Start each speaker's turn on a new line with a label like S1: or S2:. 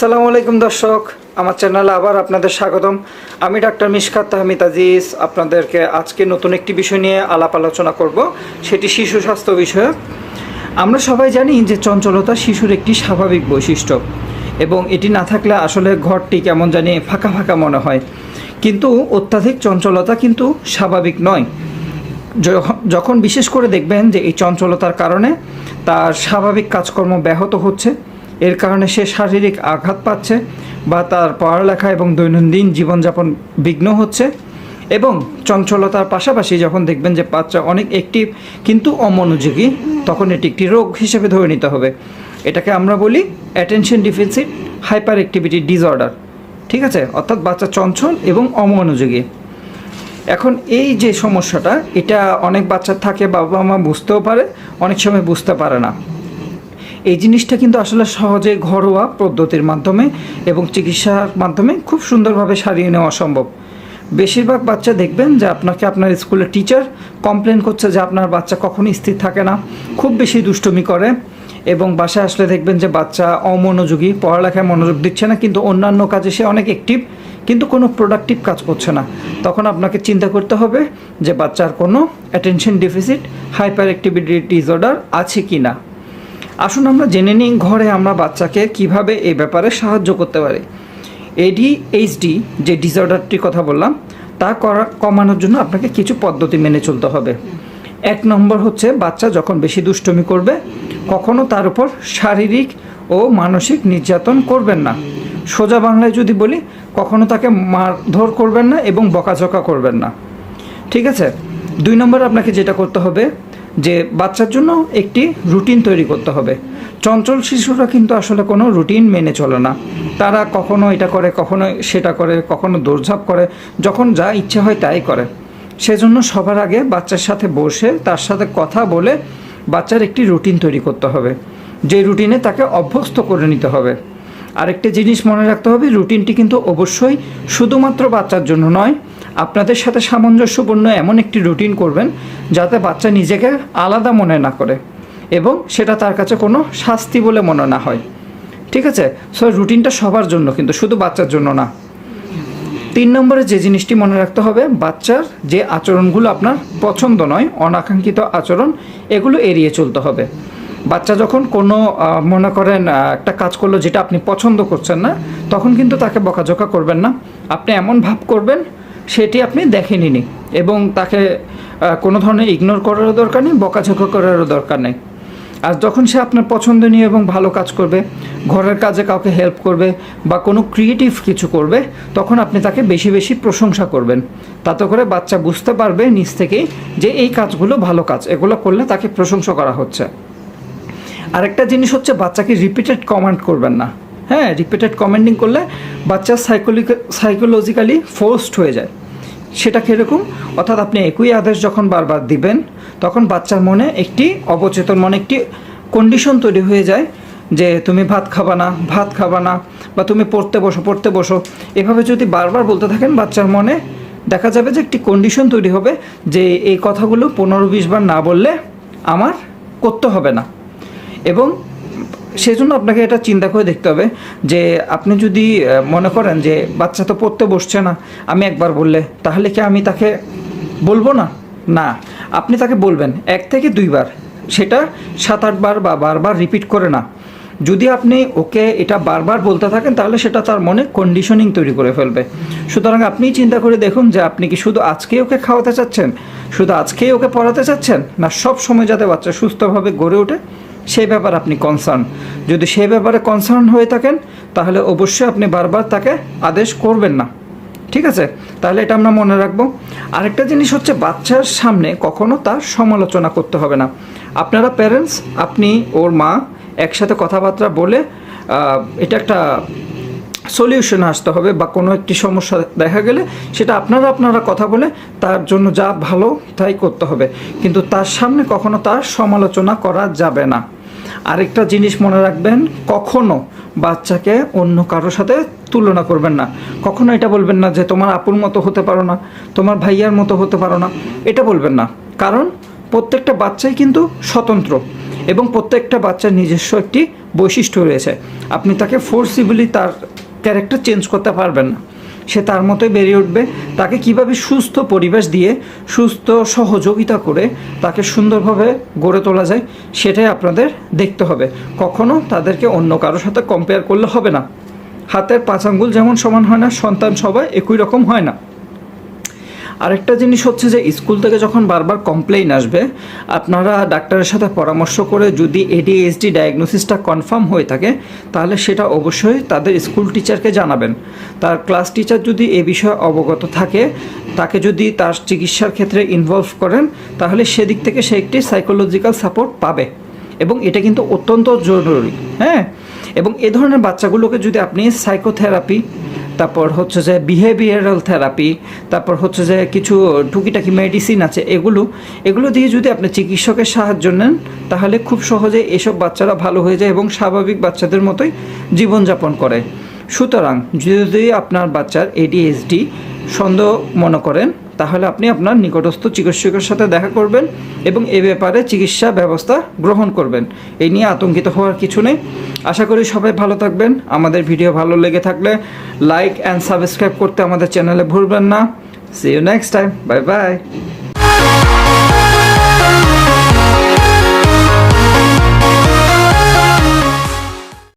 S1: আসসালামু আলাইকুম দর্শক, আমার চ্যানেলে আবার আপনাদের স্বাগতম। আমি ডাক্তার মিশকাত তাহমিদ আজিজ, আপনাদেরকে আজকে নতুন একটি বিষয় নিয়ে আলাপ আলোচনা করব, সেটি শিশু স্বাস্থ্য বিষয়ক। আমরা সবাই জানি যে চঞ্চলতা শিশুর একটি স্বাভাবিক বৈশিষ্ট্য এবং এটি না থাকলে আসলে ঘরটি কেমন জানি ফাঁকা ফাঁকা মনে হয়। কিন্তু অত্যাধিক চঞ্চলতা কিন্তু স্বাভাবিক নয়। যখন- যখন বিশেষ করে দেখবেন যে এই চঞ্চলতার কারণে তার স্বাভাবিক কাজকর্ম ব্যাহত হচ্ছে এর কারণে সে শারীরিক আঘাত পাচ্ছে বা তার পড়ালেখা এবং দৈনন্দিন জীবনযাপন বিঘ্ন হচ্ছে এবং চঞ্চলতার পাশাপাশি যখন দেখবেন যে বাচ্চা অনেক অ্যাক্টিভ কিন্তু অমনোযোগী, তখন এটি একটি রোগ হিসেবে ধরে নিতে হবে। এটাকে আমরা বলি attention deficit hyperactivity disorder ঠিক আছে? অর্থাৎ বাচ্চা চঞ্চল এবং অমনোযোগী। এখন এই যে সমস্যাটা, এটা অনেক বাচ্চার থাকে বাবা মা বুঝতেও পারে, অনেক সময় বুঝতে পারে না। এই জিনিসটা কিন্তু আসলে সহজে ঘরোয়া পদ্ধতির মাধ্যমে এবং চিকিৎসার মাধ্যমে খুব সুন্দরভাবে সারিয়ে নেওয়া সম্ভব। বেশিরভাগ বাচ্চা দেখবেন যে আপনাকে আপনার স্কুলের টিচার কমপ্লেন করছে যে আপনার বাচ্চা কখনই স্থির থাকে না, খুব বেশি দুষ্টুমি করে এবং বাসায় আসলে দেখবেন যে বাচ্চা অমনোযোগী, পড়ালেখায় মনোযোগ দিচ্ছে না, কিন্তু অন্যান্য কাজে সে অনেক অ্যাক্টিভ কিন্তু কোনো প্রোডাক্টিভ কাজ করছে না। তখন আপনাকে চিন্তা করতে হবে যে বাচ্চার কোনো attention deficit hyperactivity disorder আছে কি না আসুন আমরা জেনে নিই ঘরে আমরা বাচ্চাকে কীভাবে এই ব্যাপারে সাহায্য করতে পারি। এডিএইচডি যে ডিসঅর্ডারটির কথা বললাম, তা করা কমানোর জন্য আপনাকে কিছু পদ্ধতি মেনে চলতে হবে। এক নম্বর হচ্ছে বাচ্চা যখন বেশি দুষ্টমি করবে, কখনো তার উপর শারীরিক ও মানসিক নির্যাতন করবেন না। সোজা বাংলায় যদি বলি, কখনো তাকে মারধর করবেন না এবং বকাঝকা করবেন না। ঠিক আছে? দুই নম্বর আপনাকে যেটা করতে হবে যে বাচ্চার জন্য একটি রুটিন তৈরি করতে হবে। চঞ্চল শিশুরা কিন্তু আসলে কোনো রুটিন মেনে চলে না। তারা কখনো এটা করে, কখনো সেটা করে, কখনো দৌড়ঝাঁপ করে, যখন যা ইচ্ছে হয় তাই করে। সেজন্য সবার আগে বাচ্চার সাথে বসে, তার সাথে কথা বলে বাচ্চার একটি রুটিন তৈরি করতে হবে। যে রুটিনে তাকে অভ্যস্ত করে নিতে হবে। আরেকটা জিনিস মনে রাখতে হবে, রুটিনটি কিন্তু অবশ্যই শুধুমাত্র বাচ্চার জন্য নয় আপনাদের সাথে সামঞ্জস্যপূর্ণ এমন একটি রুটিন করবেন যাতে বাচ্চা নিজেকে আলাদা মনে না করে এবং সেটা তার কাছে কোনো শাস্তি বলে মনে না হয়। ঠিক আছে? সো রুটিনটা সবার জন্য, কিন্তু শুধু বাচ্চার জন্য না। তিন নম্বরে যে জিনিসটি মনে রাখতে হবে, বাচ্চার যে আচরণগুলো আপনার পছন্দ নয়, অনাকাঙ্ক্ষিত আচরণ, এগুলো এড়িয়ে চলতে হবে। বাচ্চা যখন কোনো মনে করেন একটা কাজ করল যেটা আপনি পছন্দ করছেন না, তখন কিন্তু তাকে বকাঝকা করবেন না। আপনি এমন ভাব করবেন সেটি আপনি দেখেনিনি এবং তাকে কোনো ধরনের ইগনোর করারও দরকার নেই, বকাঝকা করারও দরকার নেই। আর যখন সে আপনার পছন্দনীয় এবং ভালো কাজ করবে, ঘরের কাজে কাউকে হেল্প করবে বা কোনো ক্রিয়েটিভ কিছু করবে, তখন আপনি তাকে বেশি বেশি প্রশংসা করবেন। তাতে করে বাচ্চা বুঝতে পারবে নিজ থেকেই যে এই কাজগুলো ভালো কাজ, এগুলো করলে তাকে প্রশংসা করা হচ্ছে। আরেকটা জিনিস হচ্ছে বাচ্চাকে রিপিটেড কমেন্ট করবেন না। হ্যাঁ রিপিটেড কমেন্টিং করলে বাচ্চা সাইকোলিক সাইকোলজিক্যালি ফোর্সড হয়ে যায়। সেটা কীরকম? অর্থাৎ আপনি একই আদেশ যখন বারবার দিবেন, তখন বাচ্চার মনে একটি অবচেতন, মনে একটি কন্ডিশন তৈরি হয়ে যায় যে তুমি ভাত খাবা না, ভাত খাবা না, বা তুমি পড়তে বসো পড়তে বসো। এভাবে যদি বারবার বলতে থাকেন, বাচ্চার মনে দেখা যাবে যে একটি কন্ডিশন তৈরি হবে যে এই কথাগুলো পনেরো, বিশ বার না বললে আমার করতে হবে না। এবং সেজন্য আপনাকে এটা চিন্তা করে দেখতে হবে যে আপনি যদি মনে করেন যে বাচ্চা তো পড়তে বসছে না, আমি একবার বললে, তাহলে কি আমি তাকে বলব না? না। আপনি তাকে বলবেন এক থেকে দুইবার। সেটা সাত আটবার বা বারবার রিপিট করে না। যদি আপনি ওকে এটা বারবার বলতে থাকেন, তাহলে সেটা তার মনে কন্ডিশনিং তৈরি করে ফেলবে। সুতরাং আপনি চিন্তা করে দেখুন যে আপনি কি শুধু আজকেই ওকে খাওয়াতে চাচ্ছেন? শুধু আজকেই ওকে পড়াতে চাচ্ছেন? না, সব সময় যাতে বাচ্চা সুস্থভাবে গড়ে ওঠে? সেই ব্যাপারে আপনি কনসার্ন যদি সেই ব্যাপারে কনসার্ন হয়ে থাকেন, তাহলে অবশ্যই আপনি বারবার তাকে আদেশ করবেন না। ঠিক আছে? তাহলে এটা আমরা মনে রাখব। আরেকটা জিনিস হচ্ছে, বাচ্চার সামনে কখনো তার সমালোচনা করতে হবে না। আপনারা প্যারেন্টস আপনি, ওর মা একসাথে কথাবার্তা বলে এটা একটা সলিউশন আসতে হবে বা কোনো একটি সমস্যা দেখা গেলে সেটা আপনারা আপনারা কথা বলে তার জন্য যা ভালো তাই করতে হবে। কিন্তু তার সামনে কখনো তার সমালোচনা করা যাবে না। আরেকটা জিনিস মনে রাখবেন, কখনো বাচ্চাকে অন্য কারোর সাথে তুলনা করবেন না। কখনো এটা বলবেন না যে তোমার আপুর মতো হতে পারো না, তোমার ভাইয়ার মতো হতে পারো না। এটা বলবেন না। কারণ প্রত্যেকটা বাচ্চাই কিন্তু স্বতন্ত্র এবং প্রত্যেকটা বাচ্চার নিজস্ব একটি বৈশিষ্ট্য রয়েছে। আপনি তাকে ফোর্সিবলি তার ক্যারেক্টার চেঞ্জ করতে পারবেন না। সে তার মতোই বেড়ে উঠবে। তাকে কীভাবে সুস্থ পরিবেশ দিয়ে সুস্থ সহযোগিতা করে তাকে সুন্দরভাবে গড়ে তোলা যায়, সেটাই আপনাদের দেখতে হবে। কখনো তাদেরকে অন্য কারোর সাথে কম্পেয়ার করলে হবে না। হাতের পাঁচ আঙ্গুল যেমন সমান হয় না, সন্তান সবাই একই রকম হয় না। আরেকটা জিনিস হচ্ছে যে স্কুল থেকে যখন বারবার কমপ্লেইন আসবে, আপনারা ডাক্তারের সাথে পরামর্শ করে যদি এডিএসডি ডায়াগনোসিসটা কনফার্ম হয়ে থাকে, তাহলে সেটা অবশ্যই তাদের স্কুল টিচারকে জানাবেন। তার ক্লাস টিচার যদি এ বিষয়ে অবগত থাকে, তাকে যদি তার চিকিৎসার ক্ষেত্রে ইনভলভ করেন, তাহলে সেদিক থেকে সে একটি সাইকোলজিক্যাল সাপোর্ট পাবে। এবং এটা কিন্তু অত্যন্ত জরুরি হ্যাঁ? এবং এ ধরনের বাচ্চাগুলোকে যদি আপনি সাইকোথেরাপি তারপর হচ্ছে যে বিহেভিয়ারাল থেরাপি তারপর হচ্ছে যে কিছু টুকিটাকি মেডিসিন আছে, এগুলো এগুলো দিয়ে যদি আপনি চিকিৎসকের সাহায্য নেন, তাহলে খুব সহজে এসব বাচ্চারা ভালো হয়ে যায় এবং স্বাভাবিক বাচ্চাদের মতোই জীবনযাপন করে। সুতরাং যদি আপনার বাচ্চার এডিএসডি সন্দেহ মনে করেন তাহলে আপনি আপনার নিকটস্থ চিকিৎসকের সাথে দেখা করবেন এবং এ ব্যাপারে চিকিৎসা ব্যবস্থা গ্রহণ করবেন। এই নিয়ে আতঙ্কিত হওয়ার কিছু নেই। আশা করি সবাই ভালো থাকবেন। আমাদের ভিডিও ভালো লেগে থাকলে লাইক অ্যান্ড সাবস্ক্রাইব করতে আমাদের চ্যানেলে ভুলবেন না। See you next time bye bye